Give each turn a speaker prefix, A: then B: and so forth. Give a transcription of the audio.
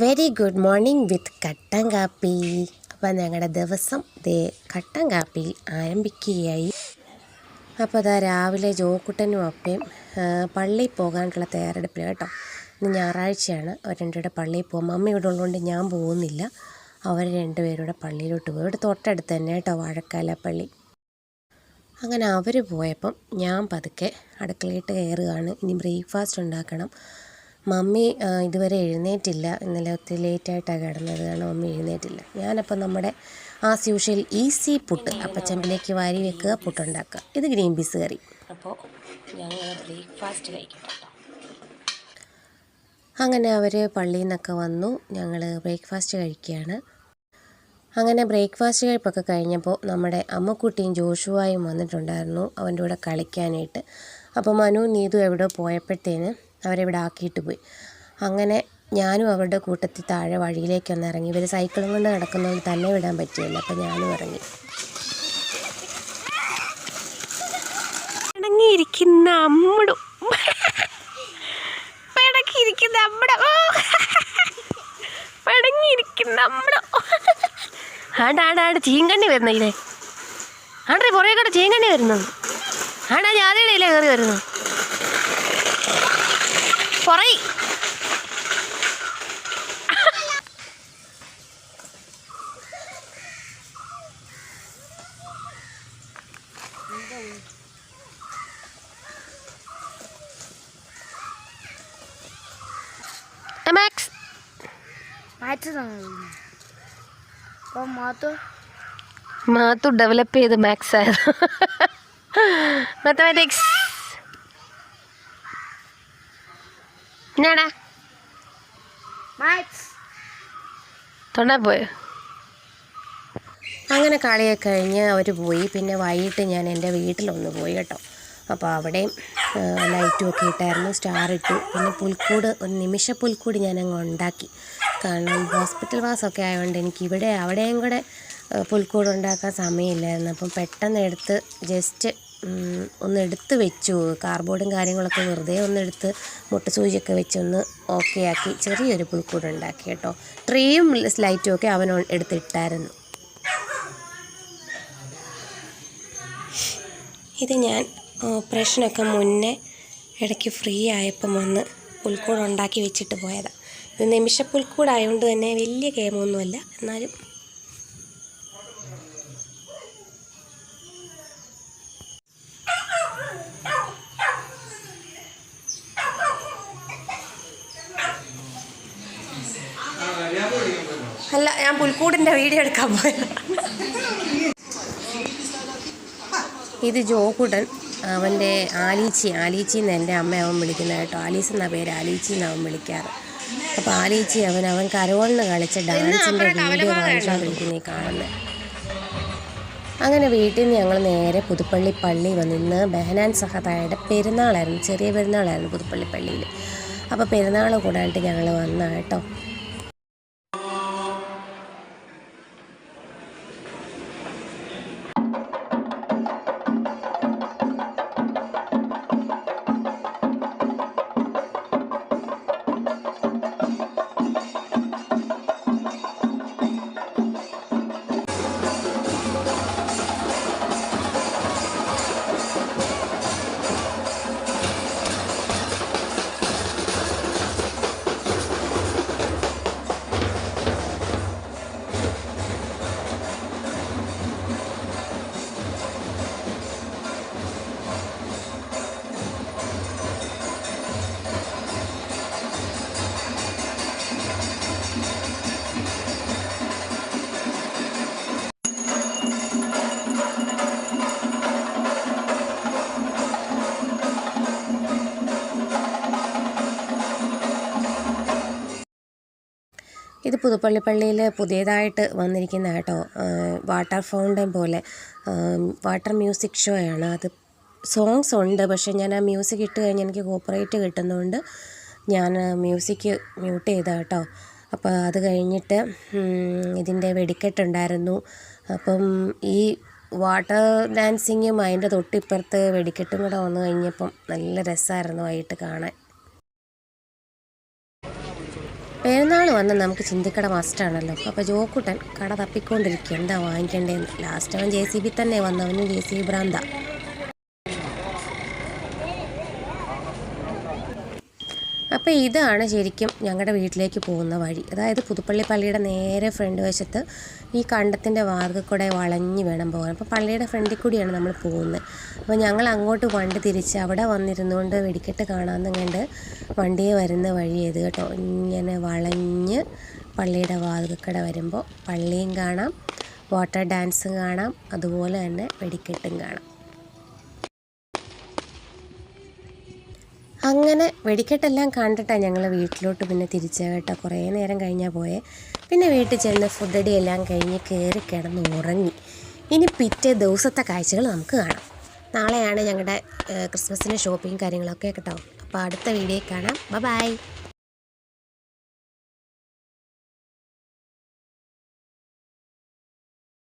A: Very good morning വിത്ത് കട്ടൻ കാപ്പി. അപ്പോൾ ഞങ്ങളുടെ ദിവസം ദേ കട്ടൻ കാപ്പി ആരംഭിക്കുകയായി. അപ്പോൾ അതാ രാവിലെ ജോക്കുട്ടനും അപ്പയും പള്ളിയിൽ പോകാനുള്ള തയ്യാറെടുപ്പിൽ കേട്ടോ. ഇന്ന് ഞായറാഴ്ചയാണ്. അവർ രണ്ടുപേരുടെ പള്ളിയിൽ പോകും. അമ്മ ഇവിടെ ഉള്ളതുകൊണ്ട് ഞാൻ പോകുന്നില്ല. അവർ രണ്ടുപേരുടെ പള്ളിയിലോട്ട് പോകും ഇവിടെ തൊട്ടടുത്ത് തന്നെ കേട്ടോ വാഴക്കാല പള്ളി. അങ്ങനെ അവർ പോയപ്പം ഞാൻ പതുക്കെ അടുക്കളയിട്ട് കയറുകയാണ്. ഇനി ബ്രേക്ക്ഫാസ്റ്റ് ഉണ്ടാക്കണം. മമ്മി ഇതുവരെ എഴുന്നേറ്റില്ല. ഇന്നലെ ഒത്തിരി ലേറ്റായിട്ടാണ് കിടന്നത്. കാരണം മമ്മി എഴുന്നേറ്റില്ല. ഞാനപ്പോൾ നമ്മുടെ ആസ് യൂഷ്വൽ ഈസി പുട്ട് അപ്പച്ചമ്പിലേക്ക് വാരി വെക്കുക പുട്ടുണ്ടാക്കുക. ഇത് ഗ്രീൻ പീസ് കറി. അപ്പോൾ ഞങ്ങൾ ബ്രേക്ക്ഫാസ്റ്റ് കഴിക്കട്ടോ. അങ്ങനെ അവർ പള്ളിയിൽ നിന്നൊക്കെ വന്നു. ഞങ്ങൾ ബ്രേക്ക്ഫാസ്റ്റ് കഴിക്കുകയാണ്. അങ്ങനെ ബ്രേക്ക്ഫാസ്റ്റ് കഴിപ്പൊക്കെ കഴിഞ്ഞപ്പോൾ നമ്മുടെ അമ്മക്കുട്ടിയും ജോഷുവായും വന്നിട്ടുണ്ടായിരുന്നു. അവന്റെ കൂടെ കളിക്കാനായിട്ട്. അപ്പോൾ മനു നീതു എവിടെ പോയപ്പോഴത്തേന് അവരെവിടെ ആക്കിയിട്ട് പോയി. അങ്ങനെ ഞാനും അവരുടെ കൂട്ടത്തിൽ താഴെ വഴിയിലേക്കൊന്ന് ഇറങ്ങി. ഇവർ സൈക്കിളും കൊണ്ട് നടക്കുന്നതുകൊണ്ട് തന്നെ വിടാൻ പറ്റിയില്ല. അപ്പം ഞാനും ഇറങ്ങി.
B: ഇറങ്ങിയിരിക്കുന്ന അമ്മടും. പിണക്കിയിരിക്കുന്ന അമ്മട. ആണ്ട് ചീങ്കണ്ണി വരുന്നില്ലേ ആണ്ടേ പുറകെ കൂടെ ചീങ്കണ്ണി വരുന്നത് ജാതിയുടെ ഇല കയറി വരുന്നു.
C: മാത്തു
B: ഡെവലപ്പ് ചെയ്ത് മാത്സ് ആയിരുന്നു മാത്തമാറ്റിക്സ് എന്നാടാ? തൊണ്ടാ പോയോ.
A: അങ്ങനെ കളിയൊക്കെ കഴിഞ്ഞ് അവർ പോയി. പിന്നെ വൈകിട്ട് ഞാൻ എന്റെ വീട്ടിലൊന്ന് പോയി കേട്ടോ. അപ്പോൾ അവിടെയും ലൈറ്റും ഒക്കെ ഇട്ടായിരുന്നു സ്റ്റാർ ഇട്ടു. പിന്നെ പുൽക്കൂട് ഒരു നിമിഷ പുൽക്കൂട് ഞാനങ്ങ് ഉണ്ടാക്കി. കാരണം ഹോസ്പിറ്റൽ വാസമൊക്കെ ആയതുകൊണ്ട് എനിക്ക് ഇവിടെ അവിടെയും കൂടെ പുൽക്കൂട് ഉണ്ടാക്കാൻ സമയമില്ലായിരുന്നു. അപ്പം പെട്ടെന്ന് എടുത്ത് ജസ്റ്റ് ഒന്ന് എടുത്ത് വെച്ചു. കാർബോർഡും കാര്യങ്ങളൊക്കെ വെറുതെ ഒന്ന് എടുത്ത് മുട്ടസൂചിയൊക്കെ വെച്ച് ഒന്ന് ഓക്കെ ആക്കി ചെറിയൊരു പുൽക്കൂട് ഉണ്ടാക്കി കേട്ടോ. ട്രീയും സ്ലൈറ്റും ഒക്കെ അവൻ എടുത്തിട്ടായിരുന്നു. ഇത് ഞാൻ ഓപ്പറേഷനൊക്കെ മുന്നേ ഇടയ്ക്ക് ഫ്രീ ആയപ്പം വന്ന് പുൽക്കൂട് ഉണ്ടാക്കി വെച്ചിട്ട് പോയതാണ് ഇത് നിമിഷ പുൽക്കൂടായതുകൊണ്ട് തന്നെ വലിയ കേമൊന്നുമല്ല. എന്നാലും അല്ല ഞാൻ പുൽക്കൂടിന്റെ വീഡിയോ എടുക്കാൻ പോയ ഇത് ജോകുടൻ അവന്റെ ആലീച്ചി. ആലീച്ചി എന്ന് എന്റെ അമ്മ അവൻ വിളിക്കുന്നത് കേട്ടോ. ആലീസ് എന്ന പേര് ആലീച്ചി എന്ന് അവൻ വിളിക്കാറ്. അപ്പോൾ ആലീച്ചി അവൻ അവൻ കരോളിന് കളിച്ച ഡാൻസിന്റെ വീഡിയോ കാണിച്ചുകൊണ്ടിരിക്കുന്ന ഈ കാണുന്നത് അങ്ങനെ വീട്ടിൽ നിന്ന് ഞങ്ങൾ നേരെ പുതുപ്പള്ളി പള്ളി വന്നിന്ന് ബെഹനാൻ സഹതായുടെ പെരുന്നാളായിരുന്നു. ചെറിയ പെരുന്നാളായിരുന്നു പുതുപ്പള്ളി പള്ളിയിൽ. അപ്പോൾ പെരുന്നാൾ കൂടാനായിട്ട് ഞങ്ങൾ വന്ന കേട്ടോ. ഇത് പുതുപ്പള്ളി പള്ളിയിൽ പുതിയതായിട്ട് വന്നിരിക്കുന്ന കേട്ടോ വാട്ടർ ഫൗണ്ടൻ പോലെ. വാട്ടർ മ്യൂസിക് ഷോ ആണ്. അത് സോങ്സ് ഉണ്ട് പക്ഷേ ഞാൻ ആ മ്യൂസിക് ഇട്ട് കഴിഞ്ഞ് എനിക്ക് കോപ്പറേറ്റ് കിട്ടുന്നതുകൊണ്ട് ഞാൻ മ്യൂസിക് മ്യൂട്ട് ചെയ്ത കേട്ടോ. അപ്പോൾ അത് കഴിഞ്ഞിട്ട് ഇതിന്റെ വെടിക്കെട്ടുണ്ടായിരുന്നു അപ്പം ഈ വാട്ടർ ഡാൻസിങ്ങും അതിന്റെ തൊട്ടിപ്പുറത്ത് വെടിക്കെട്ടും കൂടെ വന്നു കഴിഞ്ഞപ്പം നല്ല രസമായിരുന്നു ആയിട്ട് കാണാൻ. പെരുന്നാൾ വന്ന് നമുക്ക് ചിന്തിക്കട മസ്റ്റാണല്ലോ. അപ്പോൾ ജോക്കുട്ടൻ കട തപ്പിക്കൊണ്ടിരിക്കുക എന്താ വാങ്ങിക്കേണ്ടതെന്ന്? ലാസ്റ്റ് അവൻ ജെ സി ബി തന്നെ വന്നവനും ജെ സി ബി ഭ്രാന്ത. അപ്പോൾ ഇതാണ് ശരിക്കും ഞങ്ങളുടെ വീട്ടിലേക്ക് പോകുന്ന വഴി. അതായത് പുതുപ്പള്ളി പള്ളിയുടെ നേരെ ഫ്രണ്ട് വശത്ത് ഈ കണ്ടത്തിന്റെ വാതിൽ കൂടെ വളഞ്ഞ് വേണം പോകാൻ. അപ്പോൾ പള്ളിയുടെ ഫ്രണ്ടിൽ കൂടിയാണ് നമ്മൾ പോകുന്നത് അപ്പോൾ ഞങ്ങൾ അങ്ങോട്ട് വണ്ടി തിരിച്ച് അവിടെ വന്നിരുന്നുകൊണ്ട് വെടിക്കെട്ട് കാണാമെന്നും കണ്ട് വണ്ടിയെ വരുന്ന വഴി ഏത് കേട്ടോ? ഇങ്ങനെ വളഞ്ഞ് പള്ളിയുടെ വാതിൽക്കട വരുമ്പോൾ പള്ളിയും കാണാം വാട്ടർ ഡാൻസും കാണാം അതുപോലെ തന്നെ വെടിക്കെട്ടും കാണാം. അങ്ങനെ വെടിക്കെട്ടെല്ലാം കണ്ടിട്ടാണ് ഞങ്ങൾ വീട്ടിലോട്ട് പിന്നെ തിരിച്ചു കേട്ടോ. കുറേ നേരം കഴിഞ്ഞാൽ പോയേ. പിന്നെ വീട്ടിൽ ചെന്ന് ഫുഡടി എല്ലാം കഴിഞ്ഞ് കയറി കിടന്ന് ഉറങ്ങി. ഇനി പിറ്റേ ദിവസത്തെ കാഴ്ചകൾ നമുക്ക് കാണാം. നാളെയാണ് ഞങ്ങളുടെ ക്രിസ്മസിന്റെ ഷോപ്പിംഗ് കാര്യങ്ങളൊക്കെ കേട്ടോ. അപ്പോൾ അടുത്ത വീഡിയോ കാണാം. ബൈ